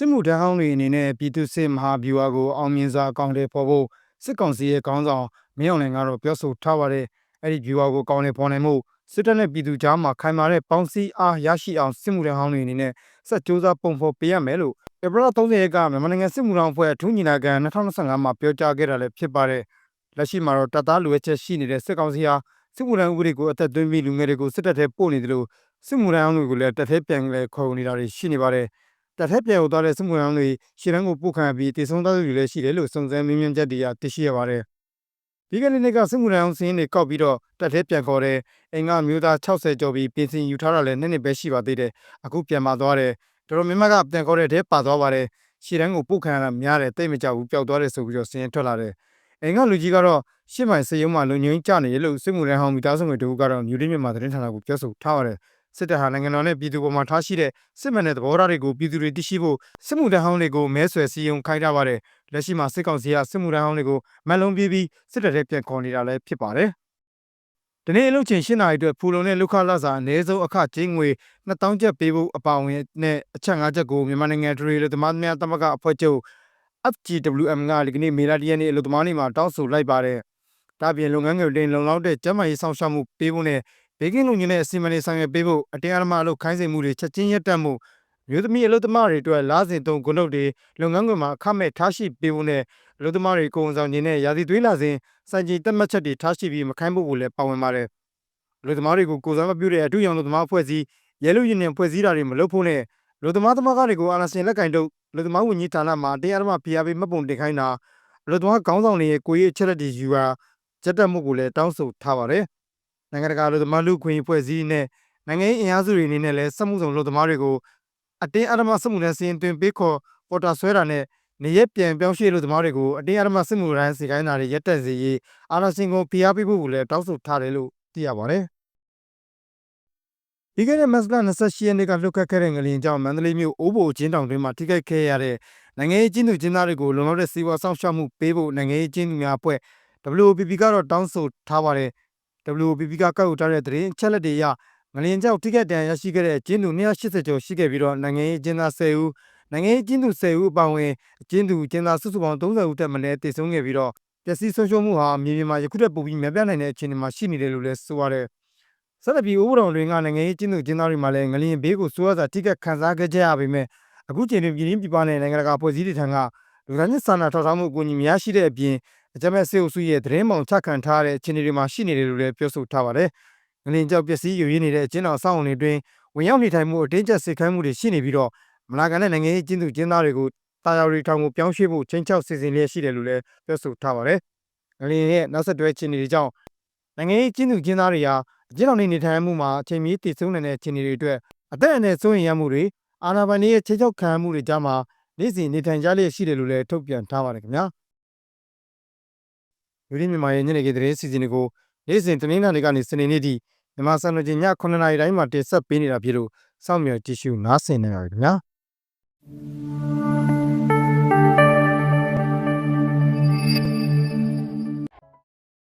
စစ်မှုထမ်းဟောင်းတွေအနေနဲ့ပြည်သူ့စစ်မဟာဗျူဟာကိုအောင်မြင်စွာအကောင့်တွေဖော်ဖို့စစ်ကောင်စီရဲ့ခေါင်းဆောင်မင်းအောင်လှိုင်ကတော့ပြောဆိုထားပါတယ်။အဲ့ဒီဗျူဟာကိုကောင်းနေဖော်နိုင်မှုစစ်တပ်နဲ့ပြည်သူကြားမှာခိုင်မာတဲ့ပေါင်းစည်းအားရရှိအောင်စစ်မှုထမ်းဟောင်းတွေအနေနဲ့စက်ကြိုးစားပုံဖော်ပေးရမယ်လို့ဧပြီလ30ရက်ကမြန်မာနိုင်ငံစစ်မှုထမ်းအဖွဲ့ထူးညီလာခံ2025မှာပြောကြားခဲ့တာလည်းဖြစ်ပါတယ်။လက်ရှိမှာတော့တပ်သားလူဝဲချက်ရှိနေတဲ့စစ်ကောင်စီဟာစစ်မှုထမ်းဥပဒေကိုအသက်သွင်းပြီးလူငယ်တွေကိုစစ်တပ်ထဲပို့နေတယ်လို့စစ်မှုထမ်းဟောင်းတွေကိုလည်းတပ်ထဲပြန်လဲခေါ်နေတာတွေရှိနေပါတယ်။ တပ်ထဲပြန်ဟိုသွားတဲ့စစ်မှုထမ်းဟောင်းတွေရှေ့တန်းကိုပို့ခံရပြီးတည်ဆုံသားတွေလည်းရှိတယ်လို့စုံစမ်းမင်းမြန်းချက်တွေကသိရှိရပါတယ်။ပြီးခဲ့တဲ့နှစ်ကစစ်မှုထမ်းဟောင်းစင်းတွေကောက်ပြီးတော့တပ်ထဲပြန်ခေါ်တဲ့အင်္ဂါမျိုးသား60ကျော်ပြီးပြင်ဆင်ယူထားတာလည်းနှစ်နှစ်ပဲရှိပါသေးတယ်။အခုပြန်มาသွားတယ်။တော်တော်များများကပြန်ခေါ်တဲ့ထဲပါသွားပါတယ်။ရှေ့တန်းကိုပို့ခံရတာများတယ်တိတ်မကြောက်ဘူးပျောက်သွားတယ်ဆိုပြီးတော့စင်းထွက်လာတယ်။အင်္ဂါလူကြီးကတော့ရှစ်မိုင်စရုံးမှာလုံငင်းကြနေရလို့စစ်မှုထမ်းဟောင်းမိသားစုဝင်တို့ကတော့ညူရင်းမြန်မာသတင်းဌာနကိုပြောဆိုထားပါတယ်။ စစ်တပ်ဟာနိုင်ငံတော်နဲ့ပြည်သူပေါ်မှာထားရှိတဲ့စစ်မှန်တဲ့သဘောထားတွေကိုပြည်သူတွေသိရှိဖို့စစ်မှုထမ်းဟောင်းတွေကိုမဲဆွယ်စည်းရုံးခိုင်းထားပါတယ်။လက်ရှိမှာစစ်ကောင်စီကစစ်မှုထမ်းဟောင်းတွေကိုမက်လုံးပြေးပြီးစစ်တပ်ထဲပြန်ခေါ်နေတာလည်းဖြစ်ပါတယ်။ဒီနေ့အလုပ်ချိန်၈နာရီအတွက်ဖူလုံတဲ့လုခလစာအနည်းဆုံးအခကျင်းငွေ2000ကျပ်ပေးဖို့အပါအဝင်နဲ့အချက်၅ချက်ကိုမြန်မာနိုင်ငံဒရီလူသမားများတမကအဖွဲ့ချုပ် FGWM ကဒီကနေ့မေလ၁ရက်နေ့အလုပ်သမားနေ့မှာတောင်းဆိုလိုက်ပါတယ်။ဒါပြင်လုပ်ငန်းငယ်တွေလုံလောက်တဲ့ကျန်းမာရေးဆောင်ရှောက်မှုပေးဖို့နဲ့ ဘေးကင်းလုံခြုံတဲ့အစီအမံတွေဆောင်ရွက်ပေးဖို့အတင်းအဓမ္မအလုပ်ခိုင်းစေမှုတွေချက်ချင်းရပ်တန့်မှုမျိုးသမီးအလုပ်သမားတွေအတွက်လားစဉ်သုံးဂုဏ်တို့တွေလုပ်ငန်းခွင်မှာအခမဲ့ထားရှိပေးဖို့နဲ့အလုပ်သမားတွေကိုယ်ဝန်ဆောင်ခြင်းနဲ့ရာသီသွေးလာစဉ်စံချိန်တက်မှတ်ချက်တွေထားရှိပြီးမခိုင်းဖို့ကိုလည်းပါဝင်ပါတယ်။အလုပ်သမားတွေကိုကိုယ်စားမပြုတဲ့အထူးရောင်အလုပ်သမားအဖွဲ့အစည်းရဲလူရင်နဲ့ဖွဲ့စည်းတာတွေမလုပ်ဖို့နဲ့အလုပ်သမားသမဂ္ဂတွေကိုအာဏာရှင်လက်ကင်တုပ်အလုပ်သမားဝန်ကြီးဌာနမှာတရားဓမ္မဖိအားပေးမှတ်ပုံတင်ခိုင်းတာအလုပ်သမားခေါင်းဆောင်တွေရဲ့ကိုယ်ရေးအချက်လက်တွေယူတာကြက်တက်မှုကိုလည်းတောင်းဆိုထားပါတယ်။ နိုင်ငံတကာအလုပ်သမားလူခွင့်ဖွဲ့စည်းနဲ့နိုင်ငံရေးအင်အားစုတွေအနေနဲ့လည်းစက်မှုဆောင်အလုပ်သမားတွေကိုအတင်းအဓမ္မစက်မှုနဲ့စီရင်သွင်းပေးခေါ်ပေါ်တာဆွဲတာနဲ့နေရက်ပြန်ပြောင်းရွှေ့လို့သမားတွေကိုအတင်းအဓမ္မစစ်မှုရန်စီကိုင်းတာတွေရက်တက်စေရေးအာဏာရှင်ကိုဖိအားပေးဖို့ကိုလည်းတောင်းဆိုထားတယ်လို့သိရပါတယ်။ဒီကနေ့မတ်လ28ရက်နေ့ကလွတ်ခတ်ခဲ့တဲ့ငလျင်ကြောင့်မန္တလေးမြို့အိုးဘိုချင်းတောင်တွင်မှထိခိုက်ခဲ့ရတဲ့နိုင်ငံရေးကျင်းသူကျင်းသားတွေကိုလုံလောက်တဲ့စီဝါဆောင်ရှောက်မှုပေးဖို့နိုင်ငံရေးကျင်းသူများအဖွဲ့ WPP ကတော့တောင်းဆိုထားပါတယ်။ WPP ကကောက်ယူထားတဲ့သတင်းချက်လက်တွေအရငလျင်ကြောင့်ထိခိုက်ဒဏ်ရာရရှိခဲ့တဲ့ကျင်းသူ280ကျော်ရှိခဲ့ပြီးတော့နိုင်ငံရေးကျင်းသား10ဦးနိုင်ငံရေးကျင်းသူ10ဦးအပါအဝင်ကျင်းသူကျင်းသားစုစုပေါင်း30ဦးတက်မလဲတည်ဆုံးခဲ့ပြီးတော့ပျက်စီးဆုံးရှုံးမှုဟာမြေပြင်မှာယခုထက်ပိုပြီးများပြားနိုင်တဲ့အခြေအနေမှာရှိနေတယ်လို့လည်းဆိုပါတယ်။ဆက်လက်ပြီးဥပဒေတွင်ကနိုင်ငံရေးကျင်းသူကျင်းသားတွေမှာလည်းငလျင်ဘေးကိုစိုးရစွာထိခိုက်ခံစားခဲ့ကြရပေမဲ့အခုချိန်တွင်ပြည်ရင်းပြည်ပနဲ့နိုင်ငံတကာဖွဲ့စည်းတွေထံကလူသားချင်းစာနာထောက်ထားမှုအကူအညီများရှိတဲ့အပြင် အကြမ်းဖက်စေအုပ်စုရဲ့သတင်းမှောင်ချခံထားရတဲ့အခြေအနေတွေမှာရှိနေတယ်လို့လည်းပြောဆိုထားပါတယ်။ငလျင်ကြောင့်ပျက်စီးယိုယွင်းနေတဲ့အကျဉ်းတော်အဆောက်အုံတွေအတွင်းဝင်ရောက်နေထိုင်မှုအတင်းကျပ်စိတ်ခိုင်းမှုတွေရှိနေပြီးတော့မလာကန်တဲ့နိုင်ငံရေးကျင်းသူကျင်းသားတွေကိုတာယာရီထောင်ကိုပြောင်းရွှေ့ဖို့ချင်းချောက်စီစဉ်လျက်ရှိတယ်လို့လည်းပြောဆိုထားပါတယ်။ငလျင်ရဲ့နောက်ဆက်တွဲအခြေအနေတွေကြောင့်နိုင်ငံရေးကျင်းသူကျင်းသားတွေဟာအကျဉ်းတော်နေနေထိုင်မှုမှာအချိန်မီတည်ဆုံနေတဲ့အခြေအနေတွေအတွက်အသက်အန္တရာယ်စိုးရိမ်ရမှုတွေအာဏာပိုင်တွေရဲ့ခြေချောက်ခံမှုတွေကြားမှာနေ့စဉ်နေထိုင်ကြလျက်ရှိတယ်လို့လည်းထုတ်ပြန်ထားပါတယ်ခင်ဗျာ။ ယူရင်းမြန်မာရဲ့ညနေခင်းသတင်းစီစဉ်တွေကိုနေ့စဉ်တနင်္လာနေ့ကနေစနေနေ့ထိမြန်မာစံတော်ချိန်ည9:00နာရီတိုင်းမှာတင်ဆက်ပေးနေတာဖြစ်လို့စောင့်မျှော်ကြည့်ရှုနားဆင်နေပါခင်ဗျာ။